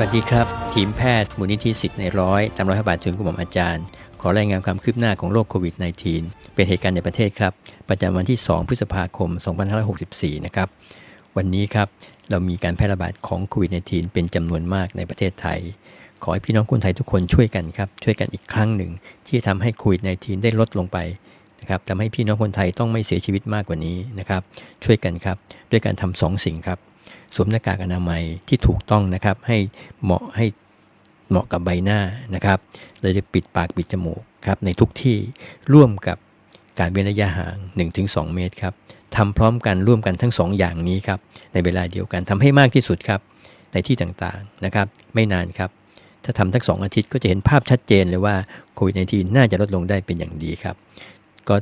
สวัสดีครับ ทีมแพทย์มูลนิธิสิทธิ์ในร้อยตามร้อยพระบาทถึงกระหม่อมอาจารย์ ขอรายงานความคืบหน้าของโรคโควิด -19 เป็นเหตุการณ์ในประเทศครับ ประจำวันที่ 2 พฤษภาคม 2564 นะครับ วันนี้ครับเรามีการแพร่ระบาดของโควิด -19 เป็นจำนวนมากในประเทศไทย ขอให้พี่น้องคนไทยทุกคนช่วยกันครับช่วยกันอีกครั้งหนึ่ง ที่จะทำให้โควิด -19 ได้ลดลงไปนะครับทำให้พี่น้องคนไทยต้องไม่เสียชีวิตมากกว่านี้นะครับช่วยกันครับด้วยการทำสองสิ่งครับ สวมหน้ากากอนามัยที่ถูกต้องนะครับ ให้เหมาะให้เหมาะกับใบหน้านะครับเราจะปิดปากปิดจมูกครับในทุกที่ร่วมกับการเว้นระยะห่าง 1-2 เมตรครับทำพร้อมกันร่วมกันทั้งสองอย่างนี้ครับในเวลาเดียวกันทำให้มากที่สุดครับในที่ต่างๆนะครับ ไม่นานครับ ถ้าทำทั้งสองอาทิตย์ก็จะเห็นภาพชัดเจนเลยว่าโควิด -19 น่าจะลดลงได้เป็นอย่างดีครับ ก็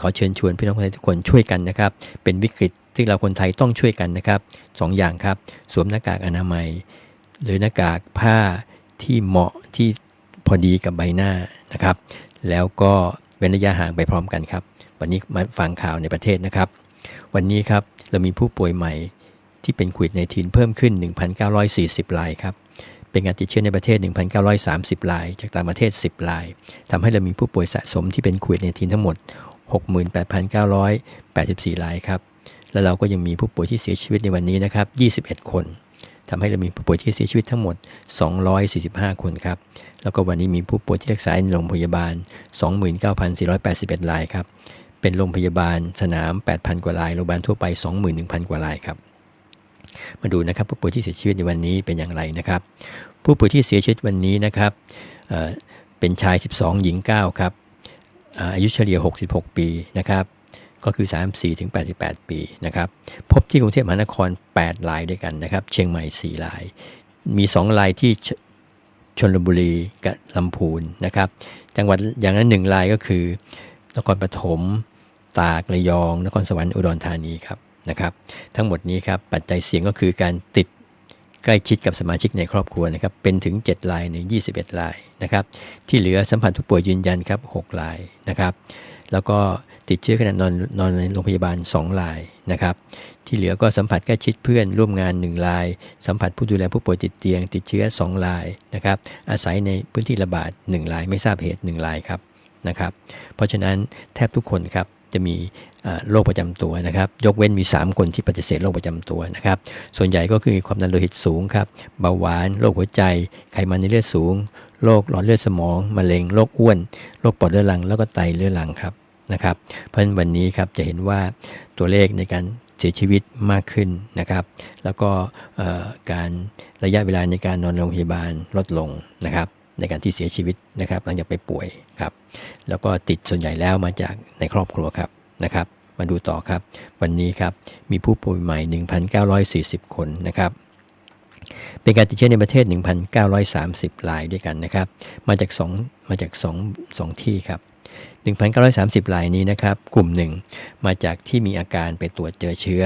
ขอเชิญชวนพี่น้องคนไทยทุกคนช่วยกันนะครับ เป็นวิกฤต ที่เราคนไทยต้องช่วยกันนะครับสองอย่างครับ สวมหน้ากากอนามัย หรือหน้ากากผ้าที่เหมาะที่พอดีกับใบหน้านะครับ แล้วก็เว้นระยะห่างไปพร้อมกันครับ วันนี้มาฟังข่าวในประเทศนะครับ วันนี้ครับเรามีผู้ป่วยใหม่ที่เป็นโควิด -19 เพิ่มขึ้น 1,940รายครับเป็นการติดเชื้อในประเทศ 1,930ราย จากต่างประเทศ 10รายทำให้เรามีผู้ป่วยสะสมที่เป็นโควิด -19 ทั้งหมด 68,984รายครับ แล้วเราก็ยังมีผู้ป่วยที่เสียชีวิตในวันนี้นะครับ 21 คนทำให้เรามีผู้ป่วยที่เสียชีวิตทั้งหมด 245 คนครับ แล้วก็วันนี้มีผู้ป่วยที่รักษาในโรงพยาบาล 29,481 รายครับ เป็นโรงพยาบาลสนาม 8,000 กว่าราย โรงพยาบาลทั่วไป 21,000 กว่ารายครับ มาดูนะครับผู้ป่วยที่เสียชีวิตในวันนี้เป็นอย่างไรนะครับ ผู้ป่วยที่เสียชีวิตวันนี้นะครับเเป็นชาย 12 หญิง 9 ครับอายุเฉลี่ย 66 ปีนะครับ ก็คือ 34ถึง88 ปีนะครับ พบที่กรุงเทพมหานคร 8 รายด้วยกันนะครับ เชียงใหม่ 4 ราย มี 2 รายที่ชชนบุรีกับลำพูนนะครับ จังหวัดอย่างนั้น1รายก็คือนครปฐม ตากระยอง นครสวรรค์อุดรธานีครับนะครับ ทั้งหมดนี้ครับปัจจัยเสี่ยงก็คือการติดใกล้ชิดกับสมาชิกในครอบครัวนะครับเป็นถึง 7 รายใน 21 รายนะครับที่เหลือสัมผัสผู้ป่วยยืนยันครับ 6 รายนะครับ แล้วก็ ติดเชื้อขณะนอนนอนในโรงพยาบาล 2 รายนะครับ ที่เหลือก็สัมผัสใกล้ชิดเพื่อนร่วมงาน 1 ราย สัมผัสผู้ดูแลผู้ป่วยติดเตียง ติดเชื้อ 2 รายนะครับ อาศัยในพื้นที่ระบาด 1 ราย ไม่ทราบเหตุ 1 รายครับนะครับ เพราะฉะนั้นแทบทุกคนครับจะมีโรคประจำตัวนะครับ ยกเว้นมี 3 คนที่ปฏิเสธโรคประจำตัวนะครับ ส่วนใหญ่ก็คือความดันโลหิตสูงครับเบาหวานโรคหัวใจ ไขมันในเลือดสูงโรคหลอดเลือดสมองมะเร็งโรคอ้วนโรคปอดเรื้อรังแล้วก็ไตเรื้อรังครับ นะครับ เพราะฉะนั้นวันนี้ครับจะเห็นว่าตัวเลขในการเสียชีวิตมากขึ้นนะครับ แล้วก็การระยะเวลาในการนอนโรงพยาบาลลดลงนะครับ ในการที่เสียชีวิตนะครับ หลังจากไปป่วยครับ แล้วก็ติดส่วนใหญ่แล้วมาจากในครอบครัวครับนะครับ มาดูต่อครับ วันนี้ครับมีผู้ป่วยใหม่ 1,940 คนนะครับเป็นการติดเชื้อในประเทศ 1,930รายด้วยกันนะครับ มาจาก2มาจาก2 2ที่ครับ 1,930รายนี้นะครับ กลุ่มหนึ่งมาจากที่มีอาการไปตรวจเจอเชื้อ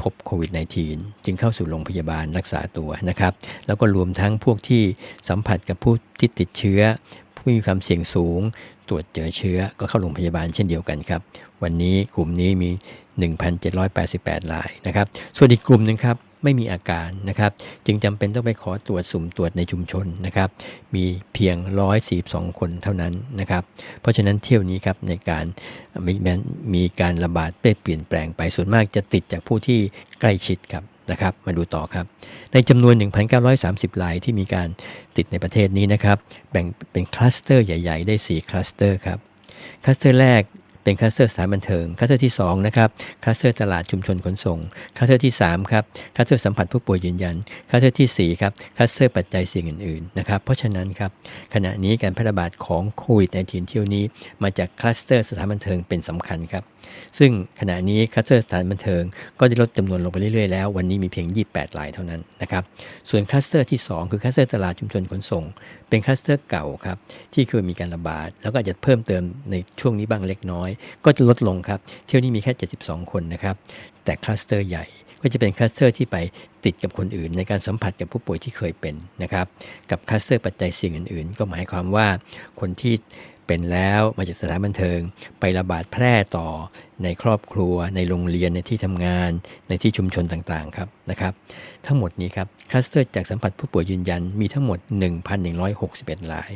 พบโควิด -19 จึงเข้าสู่โรงพยาบาลรักษาตัวนะครับ แล้วก็รวมทั้งพวกที่สัมผัสกับผู้ที่ติดเชื้อ ผู้มีความเสี่ยงสูง ตรวจเจอเชื้อก็เข้าโรงพยาบาลเช่นเดียวกันครับ วันนี้กลุ่มนี้มี 1,788รายนะครับ ส่วนอีกกลุ่มหนึ่งครับ ไม่มีอาการนะครับ จึงจำเป็นต้องไปขอตรวจสุ่มตรวจในชุมชนนะครับ มีเพียง 142 คนเท่านั้นนะครับ เพราะฉะนั้นเที่ยวนี้ครับในการมีแม้มีการระบาดได้เปลี่ยนแปลงไปส่วนมากจะติดจากผู้ที่ใกล้ชิดครับนะครับมาดูต่อครับ ในจำนวน 1,930 รายที่มีการติดในประเทศนี้นะครับ แบ่งเป็นคลัสเตอร์ใหญ่ ๆ ได้ 4 คลัสเตอร์ครับ คลัสเตอร์แรก เป็นคลัสเตอร์สถานบันเทิงคลัสเตอร์ที่2นะครับคลัสเตอร์ตลาดชุมชนขนส่งคลัสเตอร์ที่3ครับคลัสเตอร์สัมผัสผู้ป่วยยืนยันคลัสเตอร์ที่4ครับคลัสเตอร์ปัจจัยเสี่ยงอื่นๆนะครับเพราะฉะนั้นครับขณะนี้การแพร่ระบาดของโควิด -19 เที่ยวนี้ มาจากคลัสเตอร์สถานบันเทิงเป็นสำคัญครับ ซึ่งขณะนี้คัสเตอร์สถานบันเทิงก็ได้ลดจำนวนลงไปเรื่อยๆแล้ว วันนี้มีเพียง 28รายเท่านั้นนะครับ ส่วนคัสเตอร์ที่ 2 คือคัสเตอร์ตลาดชุมชนขนส่ง เป็นคัสเตอร์เก่าครับที่เคยมีการระบาด แล้วก็อาจจะเพิ่มเติมในช่วงนี้บ้างเล็กน้อย ก็จะลดลงครับ เที่ยวนี้มีแค่ 72 คนนะครับ แต่คัสเตอร์ใหญ่ก็จะเป็นคลัสเตอร์ที่ไปติดกับคนอื่น ในการสัมผัสกับผู้ป่วยที่เคยเป็นนะครับ กับคลัสเตอร์ปัจจัยเสี่ยงอื่นๆ ก็หมายความว่าคนที่ เป็นแล้วมาจากสถานบันเทิง ไประบาดแพร่ต่อในครอบครัว ในโรงเรียนในที่ทำงาน ในที่ชุมชนต่างๆครับนะครับ ทั้งหมดนี้ครับคลัสเตอร์จากสัมผัสผู้ป่วยยืนยันมีทั้งหมด 1,161ราย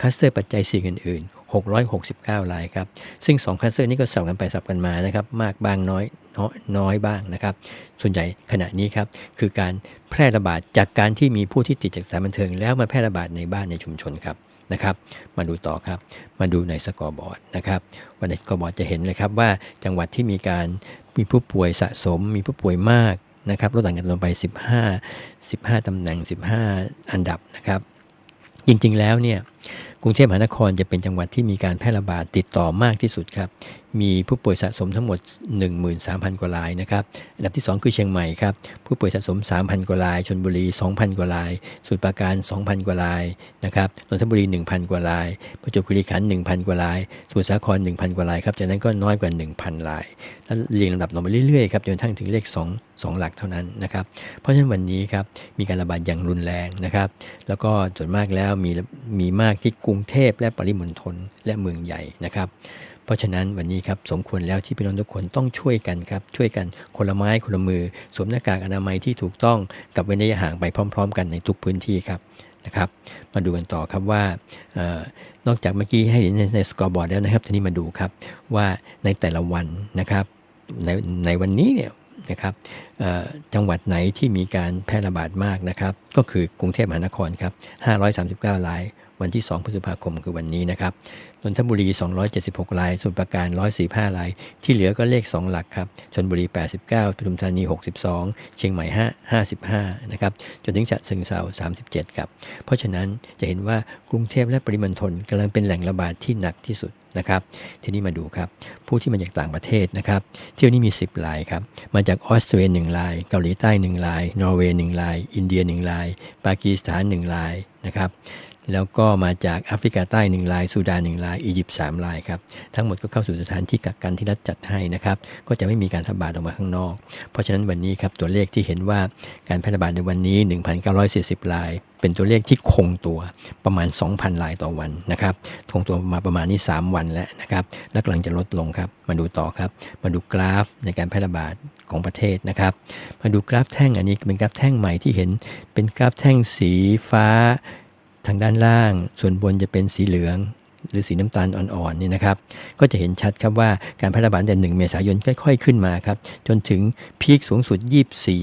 คลัสเตอร์ปัจจัยสี่งอื่น ๆ 669รายครับซึ่ง2คลัสเตอร์นี้ก็สับกันไปสับกันมานะครับมากบ้างน้อยน้อยน้อยบ้างนะครับ ส่วนใหญ่ขณะนี้ครับคือการแพร่ระบาดจากการที่มีผู้ที่ติดจากสถานบันเทิง แล้วมาแพร่ระบาดในบ้านในชุมชนครับ นะครับ มาดูต่อครับ มาดูในสกอร์บอร์ดนะครับวันในสกอร์บอร์ดจะเห็นเลยครับว่าจังหวัดที่มีการมีผู้ป่วยสะสม มีผู้ป่วยมากนะครับลดหลั่นกันลงไป 15 15ตำแหน่ง 15 อันดับนะครับ จริงๆแล้วเนี่ยกรุงเทพมหานครจะเป็นจังหวัดที่มีการแพร่ระบาดติดต่อมากที่สุดครับ มีผู้ป่วยสะสมทั้งหมด 13,000 กว่ารายนะครับ อันดับที่ 2 คือเชียงใหม่ครับ ผู้ป่วยสะสม 3,000 กว่าราย ชนบุรี 2,000 กว่ารายสมุทรปราการ 2,000 กว่ารายนะครับ นนทบุรี 1,000 กว่าราย ประจวบคีรีขันธ์1,000 กว่าราย สมุทรสาคร 1,000 กว่ารายครับ จากนั้นก็น้อยกว่า 1,000 ราย แล้วเรียงลำดับลงไปเรื่อยๆครับ จนทั่งถึงเลข 2 2 หลักเท่านั้นนะครับ เพราะฉะนั้นวันนี้ครับ มีการระบาดอย่างรุนแรงนะครับ แล้วก็ส่วนมากแล้วมีมีมากที่กรุงเทพและปริมณฑลและเมืองใหญ่นะครับ เพราะฉะนั้นวันนี้ครับสมควรแล้วที่พี่น้องทุกคนต้องช่วยกันครับ ช่วยกันคนละไม้คนละมือสวมหน้ากากอนามัยที่ถูกต้องกับเว้นระยะห่างไปพร้อม ๆ กันในทุกพื้นที่ครับนะครับ มาดูกันต่อครับว่าออนอกจากเมื่อกี้ให้เห็นในสกอร์บอร์ดแล้วนะครับทีนี้มาดูครับว่าในแต่ละวันนะครับในในวันนี้เนี่ยนะครับจังหวัดไหนที่มีการแพร่ระบาดมากนะครับ ก็คือกรุงเทพมหานครครับ 539ราย วันที่ 2 พฤษภาคมคือวันนี้นะครับนนทบุรี 276รายสมุทรปราการ 145ราย ที่เหลือก็เลข 2 หลักครับชนบุรี 89ปทุมธานี 62 เชียงใหม่ 5 55 นะครับ จนถึงฉะเชิงเทรา37 ครับ เพราะฉะนั้นจะเห็นว่ากรุงเทพและปริมณฑลกำลังเป็นแหล่งระบาดที่หนักที่สุดนะครับ ทีนี้มาดูครับ ผู้ที่มาจากต่างประเทศนะครับ เที่ยวนี้มี 10รายครับ มาจากออสเตรเลีย1ราย เกาหลีใต้1ราย นอร์เวย์1ราย อินเดีย1ราย ปากีสถาน1รายนะครับ แล้วก็มาจากแอฟริกาใต้1รายซูดาน1รายอียิปต์3รายครับทั้งหมดก็เข้าสู่สถานที่กักกันที่รัฐจัดให้นะครับก็จะไม่มีการระบาดออกมาข้างนอก เพราะฉะนั้นวันนี้ครับตัวเลขที่เห็นว่าการแพร่ระบาดในวันนี้ 1,940รายเป็นตัวเลขที่คงตัวประมาณ 2,000รายต่อวันนะครับคงตัวมาประมาณนี้ 3 วันแล้วนะครับ และกำลังจะลดลงครับ มาดูต่อครับ มาดูกราฟในการแพร่ระบาดของประเทศนะครับ มาดูกราฟแท่งอันนี้เป็นกราฟแท่งใหม่ที่เห็น เป็นกราฟแท่งสีฟ้า ทางด้านล่าง ส่วนบนจะเป็นสีเหลือง หรือสีน้ำตาลอ่อนๆนี่นะครับ ก็จะเห็นชัดครับว่าการแพร่ระบาดแต่1เมษายนค่อยๆขึ้นมาครับ จนถึงพีคสูงสุด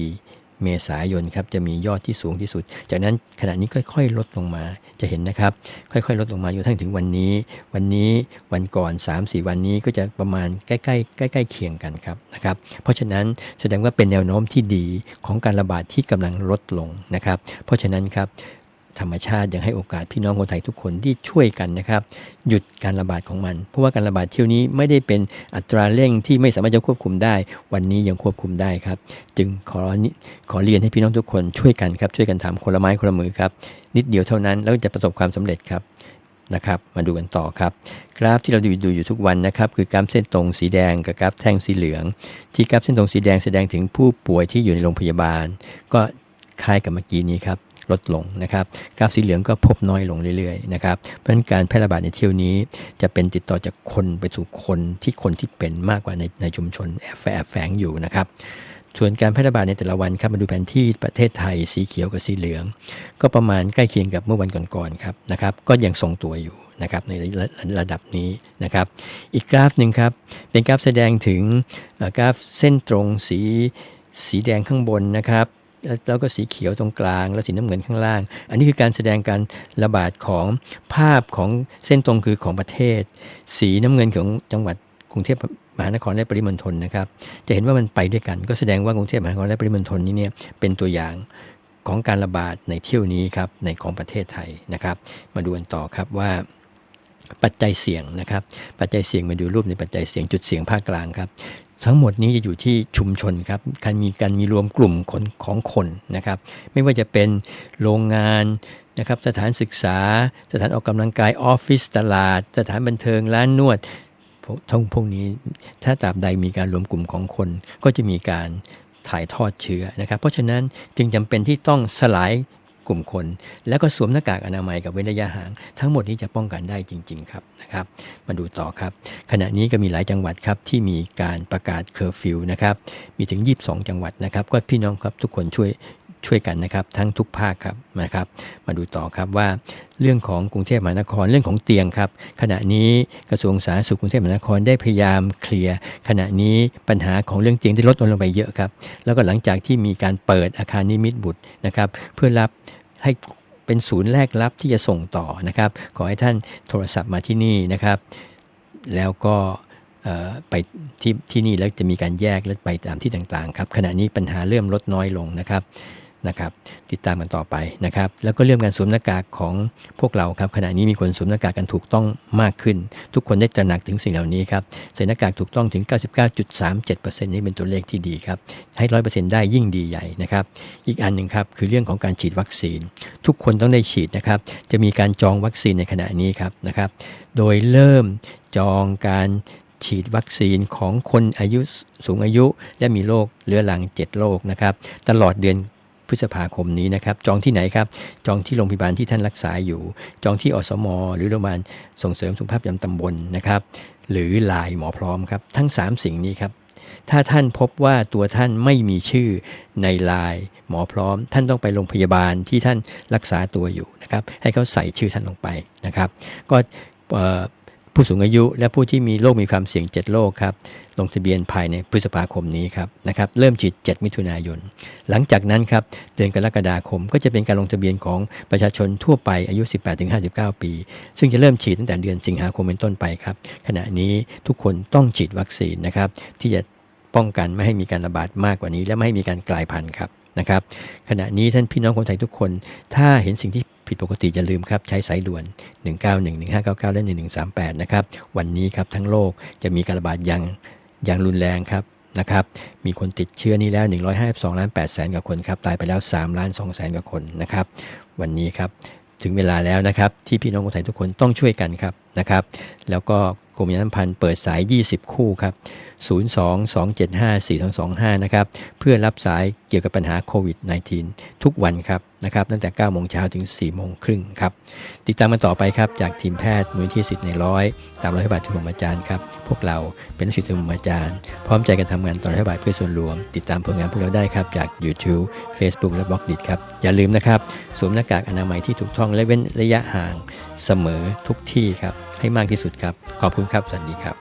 24 เมษายนครับจะมียอดที่สูงที่สุด จากนั้นขณะนี้ค่อยๆ ลดลงมาจะเห็นนะครับ ค่อยๆ ลดลงมาอยู่ทั้งถึงวันนี้ วันนี้วันก่อน 3-4 วันนี้ก็จะประมาณใกล้ๆใกล้ๆเคียงกันครับนะครับ เพราะฉะนั้นแสดงว่าเป็นแนวโน้มที่ดีของการระบาดที่กำลังลดลงนะครับ เพราะฉะนั้นครับ ธรรมชาติยังให้โอกาสพี่น้องคนไทยทุกคนที่ช่วยกันนะครับ หยุดการระบาดของมัน เพราะว่าการระบาดเที่ยวนี้ไม่ได้เป็นอัตราเร่งที่ไม่สามารถจะควบคุมได้ วันนี้ยังควบคุมได้ครับ จึงขอขอเรียนให้พี่น้องทุกคนช่วยกันครับช่วยกันทำคนละไม้คนละมือครับนิดเดียวเท่านั้นแล้วจะประสบความสำเร็จครับนะครับมาดูกันต่อครับ กราฟที่เราดูดูอยู่ทุกวันนะครับคือกราฟเส้นตรงสีแดงกับกราฟแท่งสีเหลือง ที่กราฟเส้นตรงสีแดงแสดงถึงผู้ป่วยที่อยู่ในโรงพยาบาล ก็คล้ายกับเมื่อกี้นี้ครับ ลดลงนะครับกราฟสีเหลืองก็พบน้อยลงเรื่อยๆนะครับเพราะฉะนั้นการแพร่ระบาดในเที่ยวนี้ จะเป็นติดต่อจากคนไปสู่คนที่คนที่เป็นมากกว่าในในชุมชนแอบแฝงแฝงอยู่นะครับส่วนการแพร่ระบาดในแต่ละวันครับมาดูแผนที่ประเทศไทยสีเขียวกับสีเหลือง ก็ประมาณใกล้เคียงกับเมื่อวันก่อนๆครับนะครับก็ยังทรงตัวอยู่นะครับในระดับนี้นะครับ อีกกราฟหนึ่งครับเป็นกราฟแสดงถึงกราฟเส้นตรงสีสีแดงข้างบนนะครับ แล้วก็สีเขียวตรงกลาง แล้วสีน้ำเงินข้างล่าง อันนี้คือการแสดงการระบาดของภาพของเส้นตรงคือของประเทศ สีน้ำเงินของจังหวัดกรุงเทพมหานครและปริมณฑลนะครับ จะเห็นว่ามันไปด้วยกัน ก็แสดงว่ากรุงเทพมหานครและปริมณฑลนี้เนี่ยเป็นตัวอย่างของการระบาดในเที่ยวนี้ครับในของประเทศไทยนะครับ มาดูกันต่อครับว่าปัจจัยเสี่ยงนะครับ ปัจจัยเสี่ยงมาดูรูปในปัจจัยเสี่ยงจุดเสี่ยงภาคกลางครับ ทั้งหมดนี้จะอยู่ที่ชุมชนครับการมีการมีรวมกลุ่มคนของคนนะครับ ไม่ว่าจะเป็นโรงงานนะครับสถานศึกษา สถานออกกำลังกายออฟฟิศตลาด สถานบันเทิงร้านนวดทั้งพวกนี้ ถ้าตราบใดมีการรวมกลุ่มของคน ก็จะมีการถ่ายทอดเชื้อนะครับ เพราะฉะนั้นจึงจำเป็นที่ต้องสลาย กลุ่มคน แล้วก็สวมหน้ากากอนามัยกับเว้นระยะห่าง ทั้งหมดนี้จะป้องกันได้จริง ๆ ครับนะครับ มาดูต่อครับ ขณะนี้ก็มีหลายจังหวัดครับที่มีการประกาศเคอร์ฟิวนะครับมีถึง 22 จังหวัดนะครับ ก็พี่น้องครับทุกคนช่วย ช่วยกันนะครับ ทั้งทุกภาคครับนะครับ มาดูต่อครับว่าเรื่องของกรุงเทพมหานครเรื่องของเตียงครับ ขณะนี้กระทรวงสาธารณสุขกรุงเทพมหานครได้พยายามเคลียร์ขณะนี้ปัญหาของเรื่องเตียงได้ลดลงไปเยอะครับ แล้วก็หลังจากที่มีการเปิดอาคารนิมิตบุตรนะครับ เพื่อรับให้เป็นศูนย์แรกรับที่จะส่งต่อนะครับ ขอให้ท่านโทรศัพท์มาที่นี่นะครับ แล้วก็ไปที่ที่นี่แล้วจะมีการแยกและไปตามที่ต่างๆครับขณะนี้ปัญหาเริ่มลดน้อยลงนะครับ นะครับติดตามกันต่อไปนะครับแล้วก็เรื่องการสวมหน้ากากของพวกเราครับขณะนี้มีคนสวมหน้ากากกันถูกต้องมากขึ้น ทุกคนได้ตระหนักถึงสิ่งเหล่านี้ครับใส่หน้ากากถูกต้องถึง 99.37%นี่เป็นตัวเลขที่ดีครับให้100%ได้ยิ่งดีใหญ่นะครับอีกอันหนึ่งครับคือเรื่องของการฉีดวัคซีน ทุกคนต้องได้ฉีดนะครับจะมีการจองวัคซีนในขณะนี้ครับนะครับโดยเริ่มจองการฉีดวัคซีนของคนอายุสูงอายุ และมีโรคเรื้อรัง 7 โรคนะครับ ตลอดเดือน พฤษภาคมนี้นะครับ จองที่ไหนครับ จองที่โรงพยาบาลที่ท่านรักษาอยู่ จองที่อสม หรือโรงพยาบาลส่งเสริมสุขภาพประจำตำบลนะครับ หรือลายหมอพร้อมครับ ทั้ง 3 สิ่งนี้ครับ ถ้าท่านพบว่าตัวท่านไม่มีชื่อในลน์หมอพร้อม ท่านต้องไปโรงพยาบาลที่ท่านรักษาตัวอยู่นะครับ ให้เขาใส่ชื่อท่านลงไปนะครับ ก็ ผู้สูงอายุ และผู้ที่มีโรคมีความเสี่ยง 7 โรคครับลงทะเบียนภายในพฤษภาคมนี้ครับนะครับเริ่มฉีด 7 มิถุนายน หลังจากนั้นครับเดือนกรกฎาคมก็จะเป็นการลงทะเบียนของประชาชนทั่วไปอายุ 18-59 ปี ซึ่งจะเริ่มฉีดตั้งแต่เดือนสิงหาคมเป็นต้นไปครับขณะนี้ทุกคนต้องฉีดวัคซีนนะครับที่จะป้องกันไม่ให้มีการระบาดมากกว่านี้ และไม่ให้มีการกลายพันธุ์ครับนะครับขณะนี้ท่านพี่น้องคนไทยทุกคน ถ้าเห็นสิ่งที่ ผิดปกติอย่าลืมครับ ใช้สายด่วน 191 1599 และ 1138 นะครับ วันนี้ครับทั้งโลกจะมีการระบาดอย่างอย่างรุนแรงครับนะครับ มีคนติดเชื้อนี้แล้ว 152ล้าน8แสนกว่าคนครับ ตายไปแล้ว3ล้าน2แสนกว่าคนนะครับ วันนี้ครับถึงเวลาแล้วนะครับที่พี่น้องคนไทยทุกคนต้องช่วยกันครับนะครับ แล้วก็ กรมประชาสัมพันธ์เปิดสาย 20 คู่ครับ 02-275-4225 นะครับ เพื่อรับสายเกี่ยวกับปัญหาโควิด -19 ทุกวันครับนะครับ ตั้งแต่9โมงเช้าถึง 4 โมงครึ่งครับ ติดตามกันต่อไปครับ จากทีมแพทย์มูลที่สิทธิ์ในร้อย ตามร้อยบาททุนอาจารย์ครับ พวกเราเป็นลูกศิษย์ทุนอาจารย์ พร้อมใจกันทำงานต่อร้อยบาทเพื่อส่วนรวม ติดตามผลงานพวกเราได้ครับ จาก YouTube Facebook และ b ล็อกดิครับ อย่าลืมนะครับ สวมหน้ากากอนามัยที่ถูกต้องและเว้นระยะห่างเสมอทุกที่ครับให้มากที่สุดครับ ขอบคุณครับ สวัสดีครับ